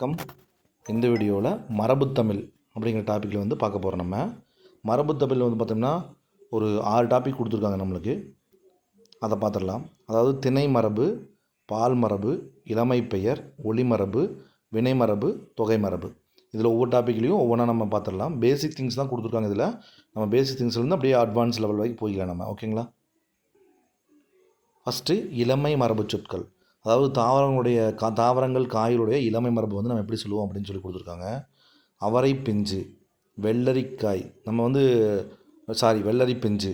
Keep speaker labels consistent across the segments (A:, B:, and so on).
A: வணக்கம். இந்த வீடியோவில் மரபுத்தமிழ் அப்படிங்கிற டாப்பிக்கில் வந்து பார்க்க போகிறோம் நம்ம. மரபு தமிழ் வந்து பார்த்தோம்னா ஒரு ஆறு டாபிக் கொடுத்துருக்காங்க நம்மளுக்கு. அதை பார்த்துடலாம் அதாவது திணை மரபு பால் மரபு இளமை பெயர் ஒளிமரபு வினைமரபு தொகை மரபு. இதில் ஒவ்வொரு டாப்பிக்லேயும் ஒவ்வொன்றா நம்ம பார்த்துடலாம் பேசிக் திங்ஸ் தான் கொடுத்துருக்காங்க இதில். நம்ம பேசிக் திங்ஸ்லேருந்து அப்படியே அட்வான்ஸ் லெவல் வரைக்கும் போய்க்கலாம் நம்ம. ஓகேங்களா ஃபஸ்ட்டு இளமை மரபு சொற்கள். அதாவது தாவரங்களுடைய கா தாவரங்கள் காய்களுடைய இளமை மரபு வந்து நம்ம எப்படி சொல்லுவோம் அப்படின்னு சொல்லி கொடுத்துருக்காங்க. அவரை பிஞ்சு வெள்ளரிக்காய் நம்ம வந்து சாரி வெள்ளரி பிஞ்சு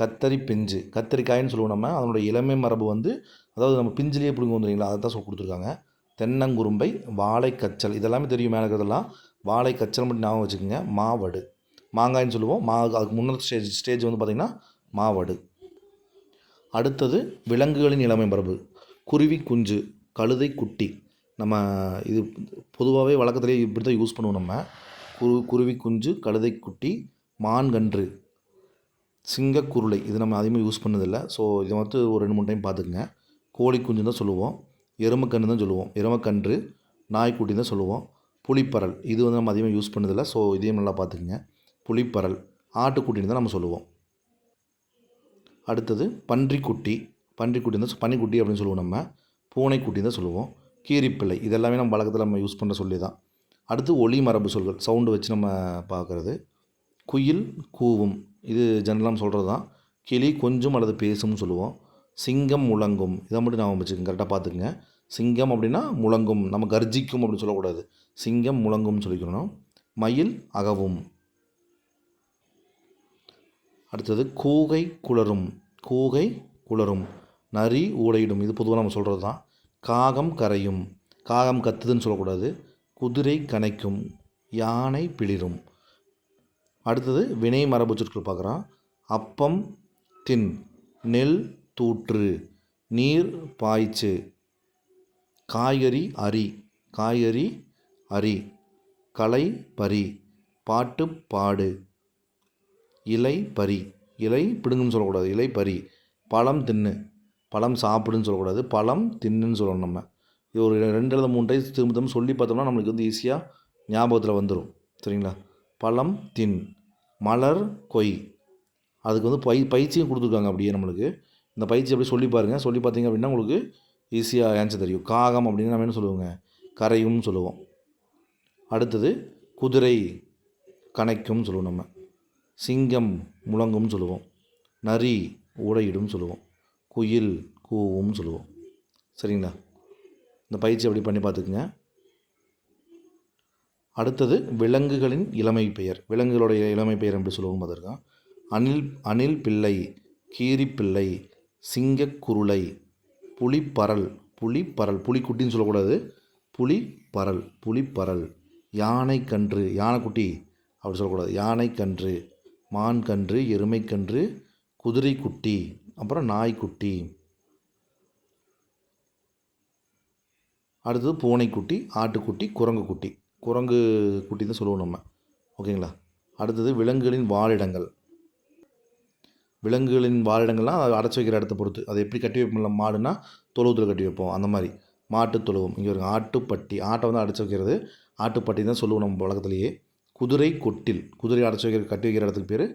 A: கத்தரி பிஞ்சு கத்தரிக்காயின்னு சொல்லுவோம் நம்ம. அதனுடைய இளமை மரபு வந்து அதாவது நம்ம பிஞ்சிலேயே பிடுங்க வந்துடுங்களா அதை தான் சொல்லி கொடுத்துருக்காங்க. தென்னங்குரும்பை வாழைக்கச்சல் இதெல்லாமே தெரியும் மேலே இருக்கிறதெல்லாம். வாழை கச்சல் மட்டும் ஞாபகம் வச்சுக்கோங்க. மாவடு. மாங்காய்ன்னு சொல்லுவோம். மா அதுக்கு முன்னர் ஸ்டேஜ் ஸ்டேஜ் வந்து பார்த்திங்கன்னா மாவடு. அடுத்தது விலங்குகளின் இளமை மரபு. குருவி குஞ்சு கழுதை குட்டி நம்ம இது பொதுவாகவே வழக்கத்திலே இப்படி தான் யூஸ் பண்ணுவோம் நம்ம. குரு குருவி குஞ்சு கழுதை குட்டி மான்கன்று சிங்கக்குருளை இது நம்ம அதிகமாக யூஸ் பண்ணதில்லை. ஸோ இதை வந்து ஒரு ரெண்டு மூணு டைம் பார்த்துக்குங்க. கோழி குஞ்சு தான் சொல்லுவோம். எருமக்கன்று தான் சொல்லுவோம். எருமக்கன்று நாய்க்குட்டி தான் சொல்லுவோம். புலிப்பறல் இது வந்து நம்ம அதிகமாக யூஸ் பண்ணதில்லை. ஸோ இதையும் நல்லா பார்த்துக்குங்க. புலிப்பறல் ஆட்டுக்குட்டின்னு தான் நம்ம சொல்லுவோம். அடுத்தது பன்றிக்குட்டி. பன்றிக்குட்டி தான் பன்னிக்குட்டி அப்படின்னு சொல்லுவோம் நம்ம. பூனைக்குட்டி தான் சொல்லுவோம். கீரிப்பிள்ளை இதெல்லாமே நம்ம வழக்கத்தில் நம்ம யூஸ் பண்ண சொல்லி தான் அடுத்து ஒளி மரபு சொல்கள் சவுண்டு வச்சு நம்ம பார்க்குறது குயில் கூவும் இது ஜென்ரலாக சொல்கிறது தான் கிளி கொஞ்சம் அல்லது பேசும்னு சொல்லுவோம். சிங்கம் முழங்கும் இதை மட்டும் நான் வச்சுக்கோங்க கரெக்டாக பார்த்துக்குங்க சிங்கம் அப்படின்னா முழங்கும் நம்ம கர்ஜிக்கும் அப்படின்னு சொல்லக்கூடாது. சிங்கம் முழங்கும்னு சொல்லிக்கணும். மயில் அகவும். அடுத்தது கூகை குளரும் கூகை குளரும் நரி ஊடையிடும். இது பொதுவாக நம்ம சொல்கிறது தான். காகம் கரையும். காகம் கத்துதுன்னு சொல்லக்கூடாது. குதிரை கனைக்கும் யானை பிளிரும். அடுத்தது வினை மரபு சொற்கள் பார்க்குறோம் அப்பம் தின். நெல் தூற்று. நீர் பாய்ச்சு. காய்கறி அரி. காய்கறி அரி. களை பரி. பாட்டு பாடு. இலை பறி இலை பிடுங்குன்னு சொல்லக்கூடாது. இலை பறி பழம் தின்னு. பழம் சாப்பிடுன்னு சொல்லக்கூடாது. பழம் தின்னுன்னு சொல்லணும் நம்ம. இது ஒரு ரெண்டு அல்லது மூணு டைம் திரும்ப திரும்ப சொல்லி பார்த்தோம்னா நம்மளுக்கு வந்து ஈஸியாக ஞாபகத்தில் வந்துடும் சரிங்களா? பழம் தின் மலர் கொய். அதுக்கு வந்து பை பயிற்சியும் கொடுத்துருக்காங்க அப்படியே நம்மளுக்கு. இந்த பயிற்சி அப்படியே சொல்லி பாருங்கள் சொல்லி பார்த்தீங்க அப்படின்னா உங்களுக்கு ஈஸியாக ஆன்சர் தெரியும். காகம் அப்படின்னு நம்ம என்ன சொல்லுவோங்க? கரையும்னு சொல்லுவோம். அடுத்தது குதிரை கணைக்கும்னு சொல்லுவோம் நம்ம. சிங்கம் முழங்கும்னு சொல்லுவோம். நரி ஊடையிடும் சொல்லுவோம். குயில் கூவும்னு சொல்லுவோம். சரிங்களா? இந்த பயிற்சி அப்படி பண்ணி பார்த்துக்குங்க. அடுத்தது விலங்குகளின் இளமை பெயர். விலங்குகளுடைய இளமை பெயர் எப்படி சொல்லுவோம் பார்த்துருக்கோம். அணில் அணில் பிள்ளை கீரிப்பிள்ளை சிங்கக்குருளை புலிப்பறல் புலிப்பறல் புலிக்குட்டின்னு சொல்லக்கூடாது. புலிப்பறல் புலிப்பறல் யானைக்கன்று யானைக்குட்டி அப்படி சொல்லக்கூடாது. யானைக்கன்று மான்கன்று எருமைக்கன்று குதிரைக்குட்டி. அப்புறம் நாய்க்குட்டி. அடுத்தது பூனைக்குட்டி ஆட்டுக்குட்டி குரங்கு குட்டி குரங்கு குட்டி தான் சொல்லுவோம் நம்ம. ஓகேங்களா? அடுத்தது விலங்குகளின் வாழிடங்கள். விலங்குகளின் வாழிடங்கள்லாம் அதை அடைச்சி வைக்கிற இடத்த பொறுத்து. அதை எப்படி கட்டி வைப்போம்ல? மாடுனா தொழுவத்தில் கட்டி வைப்போம். அந்த மாதிரி. மாட்டு தொழுவம். இங்கே ஒரு ஆட்டுப்பட்டி. ஆட்டை வந்து அடைச்சி வைக்கிறது. ஆட்டுப்பட்டி தான் சொல்லுவோம் நம்ம உலகத்துலேயே குதிரை கொட்டில். குதிரை அடைச்சி வைக்கிற கட்டி வைக்கிற இடத்துக்கு பேர்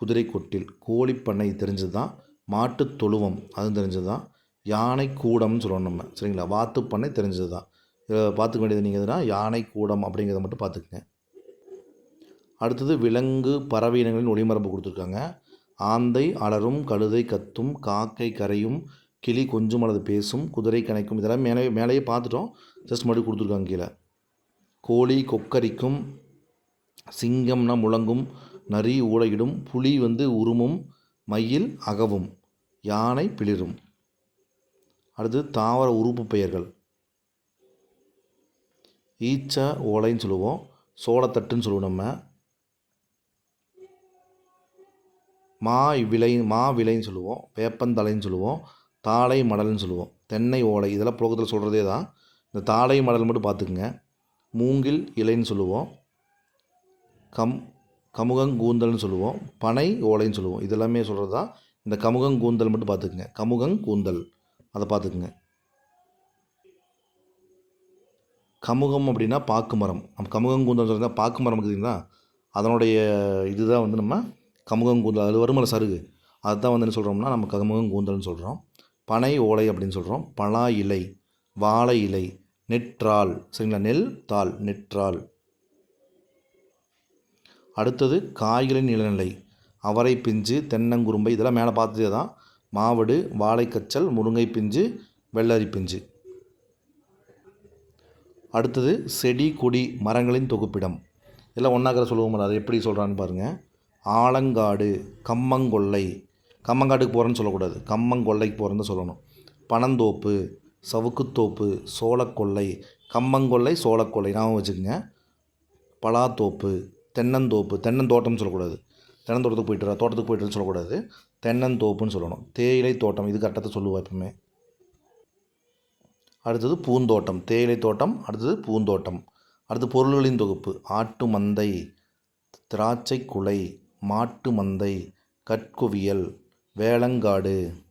A: குதிரை கொட்டில். கோழிப்பண்ணை தெரிஞ்சது தான் மாட்டு தொழுவம் அதுவும் தெரிஞ்சது தான் யானை கூடம்னு சொல்லுவோம் நம்ம சரிங்களா? வாத்து பண்ணை தெரிஞ்சது தான் இதில் பார்த்துக்க வேண்டியது நீங்கள் எதுனா யானை கூடம் அப்படிங்கிறத மட்டும் பார்த்துக்குங்க. அடுத்தது விலங்கு பறவை இனங்களின் ஒளிமரபு கொடுத்துருக்காங்க. ஆந்தை அலரும் கழுதை கத்தும் காக்கை கரையும் கிளி கொஞ்சம் அல்லது பேசும் குதிரை கணைக்கும் இதெல்லாம் மேலே மேலேயே பார்த்துட்டோம். ஜஸ்ட் மறுபடியும் கொடுத்துருக்காங்க கீழே. கோழி கொக்கரிக்கும் சிங்கம்னா முழங்கும் நரி ஊழையிடும் புலி வந்து உருமும் மயில் அகவும் யானை பிளிரும். அடுத்து தாவர உறுப்பு பெயர்கள். ஈச்ச ஓலைன்னு சொல்லுவோம். சோளத்தட்டுன்னு சொல்லுவோம் நம்ம. மா விலை மா விலைன்னு சொல்லுவோம். வேப்பந்தலைன்னு சொல்லுவோம். தாளை மடல்னு சொல்லுவோம். தென்னை ஓலை இதெல்லாம் புழக்கத்தில் சொல்கிறதே தான். இந்த தாளை மடல் மட்டும் பார்த்துக்குங்க. மூங்கில் இலைன்னு சொல்லுவோம். கம் கமுகங்கூந்தல்னு சொல்லுவோம். பனை ஓலைன்னு சொல்லுவோம். இதெல்லாமே சொல்கிறது தான் இந்த கமுகங்கூந்தல் மட்டும் பார்த்துக்குங்க. கமுகங்கூந்தல் அதை பார்த்துக்குங்க. கமுகம் அப்படின்னா பாக்கு மரம். நம்ம கமுகம் கூந்தல் சொல்கிறதா பாக்கு மரம் இருக்குதுங்களா அதனுடைய இதுதான் வந்து நம்ம கமுகங்கூந்தல் அது வருமல சருகு. அதுதான் வந்து என்ன சொல்கிறோம்னா நம்ம கமுகம் கூந்தல்னு சொல்கிறோம் பனை ஓலை அப்படின்னு சொல்கிறோம் பலா இலை. வாழை இலை. நெற்றால். சரிங்களா? நெல் தாள். நெற்றால். அடுத்தது காய்களின் நிலநிலை. அவரை பிஞ்சு தென்னங்குரும்பை இதெல்லாம் மேலே பார்த்ததே தான். மாவடு வாழைக்கச்சல் முருங்கை பிஞ்சு வெள்ளரி பிஞ்சு. அடுத்தது செடி கொடி மரங்களின் தொகுப்பிடம். இதெல்லாம் ஒன்றாக்கிற சொல்லுவோம் அதை எப்படி சொல்கிறான்னு பாருங்கள் ஆலங்காடு கம்மங்கொல்லை. கம்மங்காட்டுக்கு போகிறேன்னு சொல்லக்கூடாது. கம்மங்கொல்லைக்கு போகிறேன்னு சொல்லணும். பனந்தோப்பு சவுக்குத்தோப்பு சோளக்கொல்லை. கம்மங்கொல்லை சோளக்கொள்ளை ஞாபகம் வச்சுக்கோங்க. பலாத்தோப்பு தென்னந்தோப்பு தென்னந்தோட்டம்னு சொல்லக்கூடாது. தென்னந்தோட்டத்துக்கு போயிட்டு தோட்டத்துக்கு போயிட்டுன்னு சொல்லக்கூடாது. தென்னந்தோப்புன்னு சொல்லணும். தேயிலை தோட்டம் இது கரெக்டாக சொல்லுவா எப்பவுமே. அடுத்தது பூந்தோட்டம் தேயிலை தோட்டம் அடுத்தது பூந்தோட்டம். அடுத்து பொருள்களின் தொகுப்பு ஆட்டு மந்தை திராட்சை குலை மாட்டு மந்தை கற்குவியல் வேளங்காடு.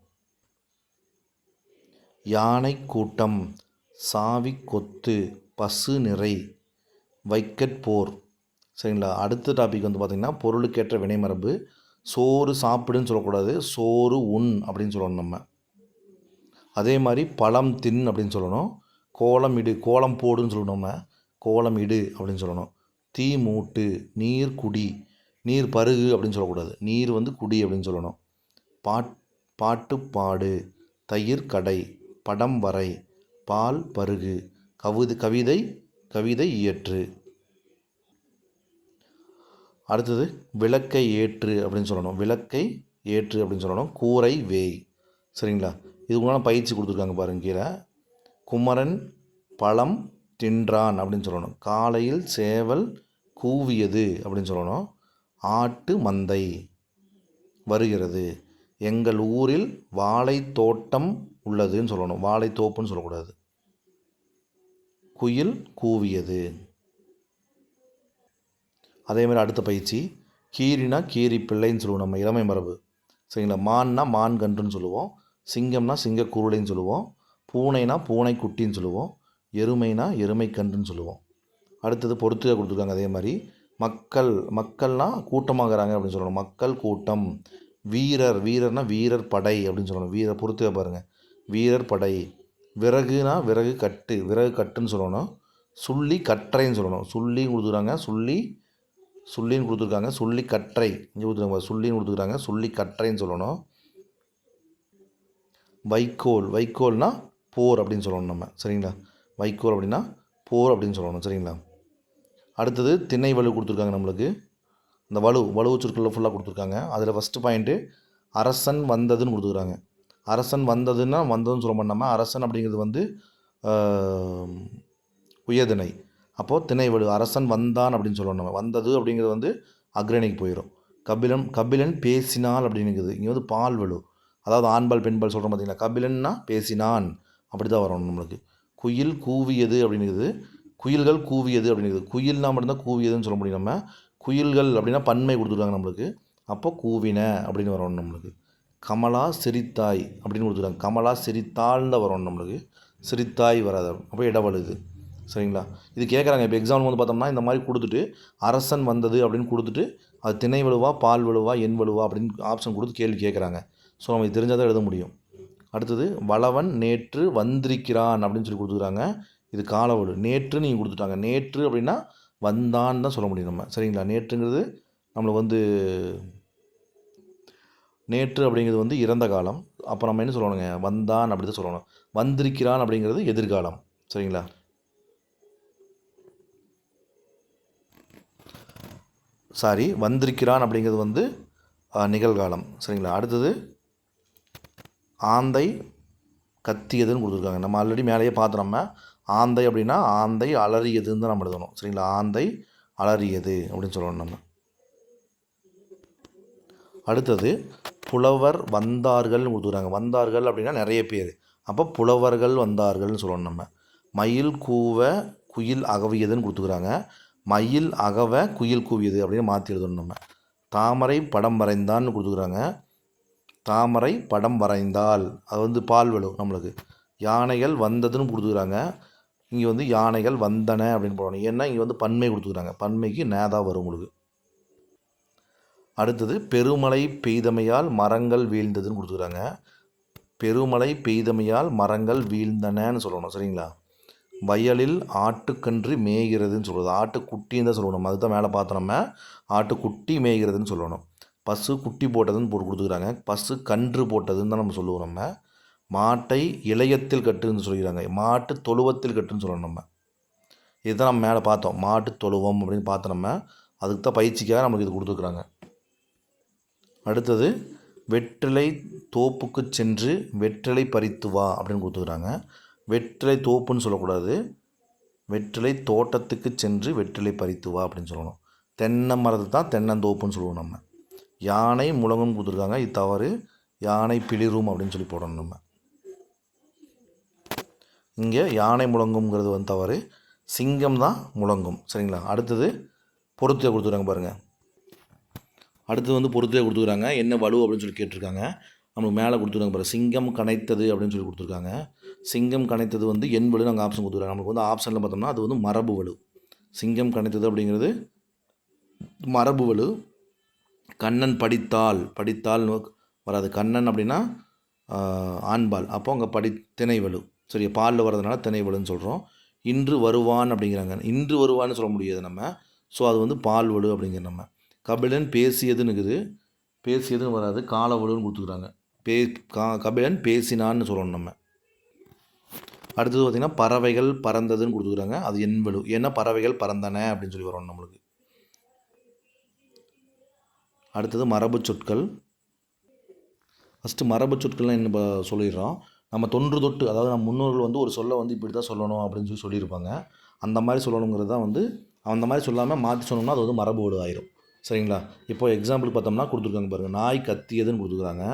A: யானை கூட்டம் சாவி கொத்து பசு நிறை வைக்கற்போர் சரிங்களா? அடுத்த டாபிக் வந்து பார்த்திங்கன்னா பொருளுக்கேற்ற வினைமரபு சோறு சாப்பிடுன்னு சொல்லக்கூடாது சோறு உண் அப்படின்னு சொல்லணும் நம்ம. அதே மாதிரி பழம் தின் அப்படின்னு சொல்லணும். கோலம் இடு கோலம் போடுன்னு சொல்லணும் நம்ம. கோலம் இடு அப்படின்னு சொல்லணும். தீ மூட்டு நீர் குடி நீர் பருகு அப்படின்னு சொல்லக்கூடாது. நீர் வந்து குடி அப்படின்னு சொல்லணும். பாட் பாட்டு பாடு தயிர் கடை படம் வரை பால் பருகு கவிதை கவிதை கவிதை இயற்று. அடுத்தது விளக்கை ஏற்று அப்படின்னு சொல்லணும். விளக்கை ஏற்று அப்படின்னு சொல்லணும். கூரை வேய். சரிங்களா? இது முன்னால் பயிற்சி கொடுத்துருக்காங்க பாருங்க கீழே. குமரன் பழம் தின்றான் அப்படின்னு சொல்லணும். காலையில் சேவல் கூவியது அப்படின்னு சொல்லணும். ஆட்டு மந்தை வருகிறது. எங்கள் ஊரில் வாழை தோட்டம் உள்ளதுன்னு சொல்லணும். வாழைத்தோப்புன்னு சொல்லக்கூடாது. குயில் கூவியது. அதே மாதிரி அடுத்த பயிற்சி கீரினா கீரி பிள்ளைன்னு சொல்லுவோம் நம்ம இளமை மரபு. சரிங்களா? மான்னா மான் கன்றுன்னு சொல்லுவோம். சிங்கம்னா சிங்க குருளைன்னு சொல்லுவோம். பூனைனா பூனை குட்டின்னு சொல்லுவோம். எருமைனா எருமை கன்றுன்னு சொல்லுவோம். அடுத்தது பொறுத்துக்காக கொடுத்துருக்காங்க அதே மாதிரி மக்கள் மக்கள்னால் கூட்டமாகறாங்க அப்படின்னு சொல்லணும். மக்கள் கூட்டம். வீரர் வீரர்னா வீரர் படை அப்படின்னு சொல்லணும். வீரர் பொறுத்துக பாருங்கள் வீரர் படை. விறகுனா விறகு கட்டு விறகு கட்டுன்னு சொல்லணும். சுள்ளி கற்றைன்னு சொல்லணும். சுள்ளி கொடுத்துருக்காங்க. சுள்ளி சுள்ளின்னு கொடுத்துருக்காங்க. சுள்ளி கற்றை. இங்கே கொடுத்துருக்காங்க சொல்லின்னு கொடுத்துருக்காங்க. சுள்ளி கற்றைன்னு சொல்லணும். வைக்கோல். வைக்கோல்னா போர் அப்படின்னு சொல்லணும் நம்ம. சரிங்களா? வைக்கோல் அப்படின்னா போர் அப்படின்னு சொல்லணும். சரிங்களா? அடுத்தது திணை வலு கொடுத்துருக்காங்க நம்மளுக்கு. இந்த வலு வலுவு சொற்களில் ஃபுல்லாக கொடுத்துருக்காங்க. அதில் ஃபஸ்ட்டு பாயிண்ட்டு அரசன் வந்ததுன்னு கொடுத்துருக்காங்க. அரசன் வந்ததுன்னா வந்ததுன்னு சொல்ல மாட்டோம் அரசன் அப்படிங்கிறது வந்து உயர்திணை. அப்போது திணைவலு அரசன் வந்தான் அப்படின்னு சொல்லணும் நம்ம. வந்தது அப்படிங்கிறது வந்து அக்ரணிக்கு போயிடும் கபிலன் கபிலன் பேசினால் அப்படிங்கிறது இங்கே வந்து பால் வலு அதாவது ஆண்பால் பெண்பால் சொல்கிறோம் பார்த்தீங்கன்னா கபிலன்னா பேசினான். அப்படி தான் வரணும் நம்மளுக்கு. குயில் கூவியது அப்படிங்கிறது குயில்கள் கூவியது அப்படிங்கிறது குயில்னா மட்டும்தான் கூவியதுன்னு சொல்ல முடியும் நம்ம. குயில்கள் அப்படின்னா பன்மை கொடுத்துருக்காங்க நம்மளுக்கு. அப்போ கூவின அப்படின்னு வரணும் நம்மளுக்கு. கமலா சிரித்தாய் அப்படின்னு கொடுத்துருக்காங்க. கமலா சிரித்தாள்னு வரணும் நம்மளுக்கு. சிரித்தாய் வராது. அப்போ இடவழுது சரிங்களா? இது கேட்குறாங்க. இப்போ எக்ஸாம்பிள் வந்து பார்த்தோம்னா இந்த மாதிரி கொடுத்துட்டு அரசன் வந்தது அப்படின்னு கொடுத்துட்டு அது திணை வலுவா பால் வலுவா எண் வலுவா அப்படின்னு ஆப்ஷன் கொடுத்து கேள்வி கேட்குறாங்க. ஸோ நம்ம இது தெரிஞ்சால் தான் எழுத முடியும். அடுத்தது வளவன் நேற்று வந்திருக்கிறான் அப்படின்னு சொல்லி கொடுத்துருக்காங்க. இது காலவடு நேற்று நீங்கள் கொடுத்துட்டாங்க. நேற்று அப்படின்னா வந்தான்னு தான் சொல்ல முடியும் நம்ம. சரிங்களா? நேற்றுங்கிறது நம்மளுக்கு வந்து நேற்று அப்படிங்கிறது வந்து இறந்த காலம். அப்போ நம்ம என்ன சொல்லணுங்க? வந்தான் அப்படி தான் சொல்லணும். வந்திருக்கிறான் அப்படிங்கிறது எதிர்காலம். சரிங்களா? சாரி வந்திருக்கிறான் அப்படிங்கிறது வந்து நிகழ்காலம். சரிங்களா? அடுத்தது ஆந்தை கத்தியதுன்னு கொடுத்துருக்காங்க. நம்ம ஆல்ரெடி மேலேயே பார்த்தோம் நம்ம. ஆந்தை அப்படின்னா ஆந்தை அலறியதுன்னு தான் நம்ம எழுதணும். சரிங்களா? ஆந்தை அலறியது அப்படின்னு சொல்லணும் நம்ம. அடுத்தது புலவர் வந்தார்கள்னு கொடுத்துருக்காங்க. வந்தார்கள் அப்படின்னா நிறைய பேர். அப்போ புலவர்கள் வந்தார்கள்னு சொல்லணும் நம்ம. மயில் கூவ குயில் அகவியதுன்னு கொடுத்துக்கிறாங்க மயில் அகவ குயில் கூவியது அப்படின்னு மாற்றி எழுதணும் நம்ம. தாமரை படம் வரைந்தான்னு கொடுத்துக்குறாங்க தாமரை படம் வரைந்தால் அது வந்து பால் விழும் நம்மளுக்கு. யானைகள் வந்ததுன்னு கொடுத்துக்குறாங்க இங்கே வந்து யானைகள் வந்தன அப்படின்னு போடணும். ஏன்னா இங்கே வந்து பன்மை கொடுத்துக்குறாங்க பன்மைக்கு நேதா வரும் உங்களுக்கு. அடுத்தது பெருமழை பெய்தமையால் மரங்கள் வீழ்ந்ததுன்னு கொடுத்துக்குறாங்க பெருமழை பெய்தமையால் மரங்கள் வீழ்ந்தனன்னு சொல்லணும். சரிங்களா? வயலில் ஆட்டுக்கன்று மேய்கிறதுன்னு சொல்கிறது ஆட்டுக்குட்டின்னு தான் சொல்லணும். அதுதான் மேலே பார்த்தோம் நம்ம. ஆட்டுக்குட்டி மேய்கிறதுன்னு சொல்லணும். பசு குட்டி போட்டதுன்னு போட்டு கொடுத்துக்கிறாங்க. பசு கன்று போட்டதுன்னு தான் நம்ம சொல்லுவோம் நம்ம. மாட்டை இளையத்தில் கட்டுன்னு சொல்லிக்கிறாங்க. மாட்டு தொழுவத்தில் கட்டுன்னு சொல்லணும் நம்ம. இதுதான் நம்ம மேலே பார்த்தோம். மாட்டு தொழுவம் அப்படின்னு பார்த்தோம் நம்ம. அதுக்கு தான் பயிற்சிக்காக நமக்கு இது கொடுத்துருக்குறாங்க. அடுத்தது வெற்றிலை தோப்புக்கு சென்று வெற்றிலை பறித்து வா அப்படின்னு கொடுத்துக்கிறாங்க. வெற்றிலை தோப்புன்னு சொல்லக்கூடாது. வெற்றிலை தோட்டத்துக்கு சென்று வெற்றிலை பறித்து வா அப்படின்னு சொல்லணும். தென்னை மரத்து தான் தென்னந்தோப்புன்னு சொல்லுவோம் நம்ம. யானை முழங்கும் கொடுத்துருக்காங்க. இது தவறு. யானை பிளிரும் அப்படின்னு சொல்லி போடணும் நம்ம. இங்கே யானை முழங்குங்கிறது வந்து தவறு. சிங்கம் தான் முழங்கும். சரிங்களா? அடுத்தது பொருத்தியை கொடுத்துருக்காங்க பாருங்கள் அடுத்தது வந்து பொருத்தியை கொடுத்துருக்காங்க. என்ன வலு அப்படின்னு சொல்லி கேட்டிருக்காங்க. நம்மளுக்கு மேலே கொடுத்துருக்காங்க பாருங்கள் சிங்கம் கனைத்தது அப்படின்னு சொல்லி கொடுத்துருக்காங்க. சிங்கம் கனைத்தது வந்து என் வலு நாங்கள் ஆப்ஷன் கொடுத்துருக்காங்க நமக்கு வந்து ஆப்ஷனில் பார்த்தோம்னா அது வந்து மரபு வலு. சிங்கம் கனைத்தது அப்படிங்கிறது மரபு வலு. கண்ணன் படித்தால் படித்தால் வராது. கண்ணன் அப்படின்னா ஆண்பால். அப்போ அங்கே படி திணை வலு. சரி பாலில் வர்றதுனால திணை வலுன்னு சொல்கிறோம் இன்று வருவான் அப்படிங்கிறாங்க. இன்று வருவான்னு சொல்ல முடியாது நம்ம. ஸோ அது வந்து பால் வலு அப்படிங்கிற நம்ம. கபிலன் பேசியதுன்னு இருக்குது பேசியதுன்னு வராது. கால வலுன்னு கொடுத்துக்கிறாங்க பே கா கபிலன் பேசினான்னு சொல்லணும் நம்ம. அடுத்தது பார்த்திங்கன்னா பறவைகள் பறந்ததுன்னு கொடுத்துக்குறாங்க அது என் ஏன்னா பறவைகள் பறந்தன அப்படின்னு சொல்லி வரும் நம்மளுக்கு. அடுத்தது மரபு சொற்கள். ஃபஸ்ட்டு மரபு சொற்கள்லாம் என்ன சொல்லிடுறோம். நம்ம தொன்று தொட்டு அதாவது நம்ம முன்னோர்கள் வந்து ஒரு சொல்லை வந்து இப்படி தான் சொல்லணும் அப்படின்னு சொல்லி சொல்லியிருப்பாங்க. அந்த மாதிரி சொல்லணுங்கிறது தான் வந்து அந்த மாதிரி சொல்லாமல் மாற்றி சொன்னோம்னா அது வந்து மரபு ஆயிரும். சரிங்களா? இப்போ எக்ஸாம்பிள் பார்த்தோம்னா கொடுத்துருக்காங்க பாருங்கள் நாய் கத்தியதுன்னு கொடுத்துருக்காங்க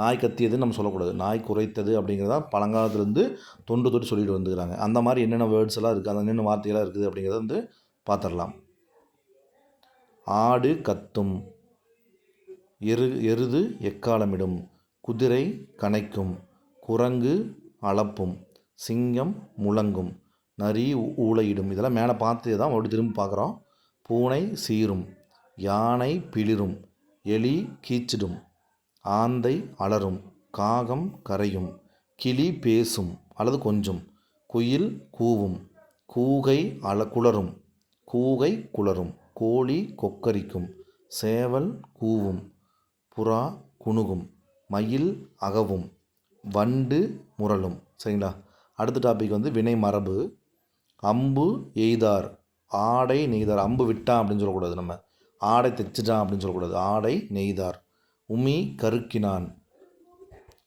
A: நாய் கத்தியதுன்னு நம்ம சொல்லக்கூடாது. நாய் குறைத்தது அப்படிங்கிறதா பழங்காலத்துலேருந்து தொண்டு தொட்டு சொல்லிட்டு வந்துக்கிறாங்க. அந்த மாதிரி என்னென்ன வேர்ட்ஸ் எல்லாம் இருக்குது அந்த என்னென்ன வார்த்தைகளாக இருக்குது அப்படிங்கிறத வந்து பார்த்துடலாம் ஆடு கத்தும். எரு எருது எக்காலமிடும். குதிரை கனைக்கும். குரங்கு அளப்பும். சிங்கம் முழங்கும். நரி ஊளையிடும். இதெல்லாம் மேலே பார்த்து தான் மறுபடியும் திரும்ப பார்க்குறோம். பூனை சீரும். யானை பிளிரும். எலி கீச்சிடும். ஆந்தை அலறும் காகம் கரையும் கிளி பேசும் அல்லது கொஞ்சும் குயில் கூவும் கூகை அல குளரும் கூகை குளரும் கோழி கொக்கரிக்கும் சேவல் கூவும் புறா குணுகும் மயில் அகவும் வண்டு முரளும் சரிங்களா? அடுத்த டாபிக் வந்து வினை மரபு. அம்பு எய்தார். ஆடை நெய்தார். அம்பு விட்டான் அப்படின்னு சொல்லக்கூடாது நம்ம. ஆடை தைச்சிட்டான் அப்படின்னு சொல்லக்கூடாது. ஆடை நெய்தார். உமி கருக்கினான்.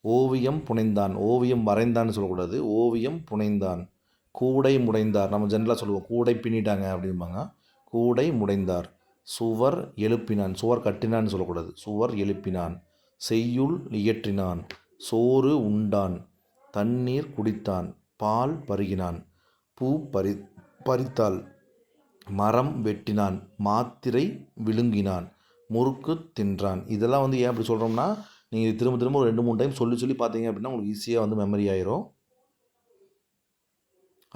A: ஓவியம் புனைந்தான். ஓவியம் வரைந்தான்னு சொல்லக்கூடாது. ஓவியம் புனைந்தான். கூடை முடைந்தார். நம்ம ஜென்ரலாக சொல்லுவோம். கூடை பின்னிட்டாங்க அப்படிம்பாங்க. கூடை முடைந்தார். சுவர் எழுப்பினான். சுவர் கட்டினான்னு சொல்லக்கூடாது. சுவர் எழுப்பினான். செய்யுள் இயற்றினான். சோறு உண்டான். தண்ணீர் குடித்தான். பால் பருகினான். பூ பறி பறித்தாள். மரம் வெட்டினான். மாத்திரை விழுங்கினான். முறுக்கு தின்றான். இதெல்லாம் வந்து ஏன் அப்படி சொல்கிறோம்னா நீங்கள் திரும்ப திரும்ப ஒரு ரெண்டு மூணு டைம் சொல்லி சொல்லி பார்த்தீங்க அப்படின்னா உங்களுக்கு ஈஸியாக வந்து மெமரி ஆயிரும்.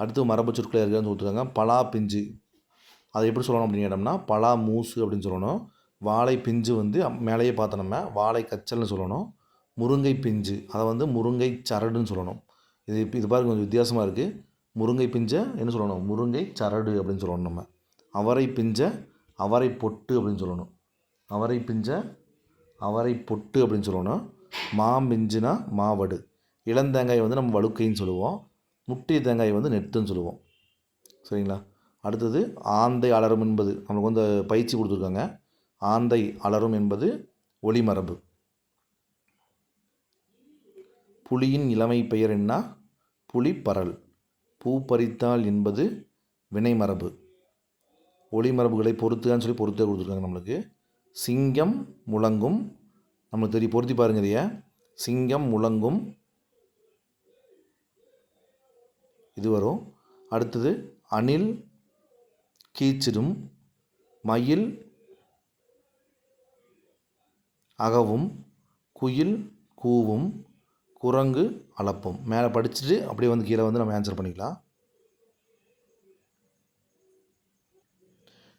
A: அடுத்து மரபு சொற்களை இருக்கான்னு சொல்லிட்டுருக்காங்க பலா பிஞ்சு. அதை எப்படி சொல்லணும் அப்படின்னு கேட்டோம்னா பலா மூசு அப்படின்னு சொல்லணும். வாழை பிஞ்சு வந்து மேலேயே பார்த்தோம் நம்ம. வாழை கச்சல்னு சொல்லணும். முருங்கை பிஞ்சு. அதை வந்து முருங்கை சரடுன்னு சொல்லணும். இது இப்போ இது பாருங்க கொஞ்சம் வித்தியாசமாக இருக்குது முருங்கை பிஞ்சை என்ன சொல்லணும்? முருங்கை சரடு அப்படின்னு சொல்லணும் நம்ம. அவரை பிஞ்சை அவரை பொட்டு அப்படின்னு சொல்லணும். அவரை பிஞ்சை அவரை பொட்டு அப்படின்னு சொல்லுவோம்னா மா மிஞ்சுனா மாவடு இளந்தேங்காய் வந்து நம்ம வழுக்கைன்னு சொல்லுவோம். முட்டிய தேங்காய் வந்து நெத்துன்னு சொல்லுவோம். சரிங்களா? அடுத்தது ஆந்தை அலரும் என்பது. நம்மளுக்கு வந்து பயிற்சி கொடுத்துருக்காங்க. ஆந்தை அலரும் என்பது ஒளிமரபு. புலியின் இளமை பெயர் என்ன? புலிப்பரல் பூ பறித்தால் என்பது வினைமரபு. ஒளிமரபுகளை பொறுத்துக்கான்னு சொல்லி பொறுத்தே கொடுத்துருக்காங்க நம்மளுக்கு. சிங்கம் முழங்கும். நம்மளுக்கு தெரிய பொருத்தி பாருங்க இதைய. சிங்கம் முழங்கும். இது வரும். அடுத்தது அணில் கீச்சிடும். மயில் அகவும். குயில் கூவும். குரங்கு அளப்பும். மேலே படிச்சுட்டு அப்படியே வந்து கீழே வந்து நம்ம ஆன்சர் பண்ணிக்கலாம்.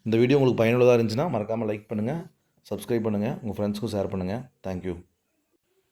A: இந்த வீடியோ உங்களுக்கு பயனுள்ளதாக இருந்துச்சுன்னா மறக்காமல் லைக் பண்ணுங்கள் சப்ஸ்கிரைப் பண்ணுங்கள் உங்கள் ஃப்ரெண்ட்ஸ்க்கும் ஷேர் பண்ணுங்கள் தேங்க்யூ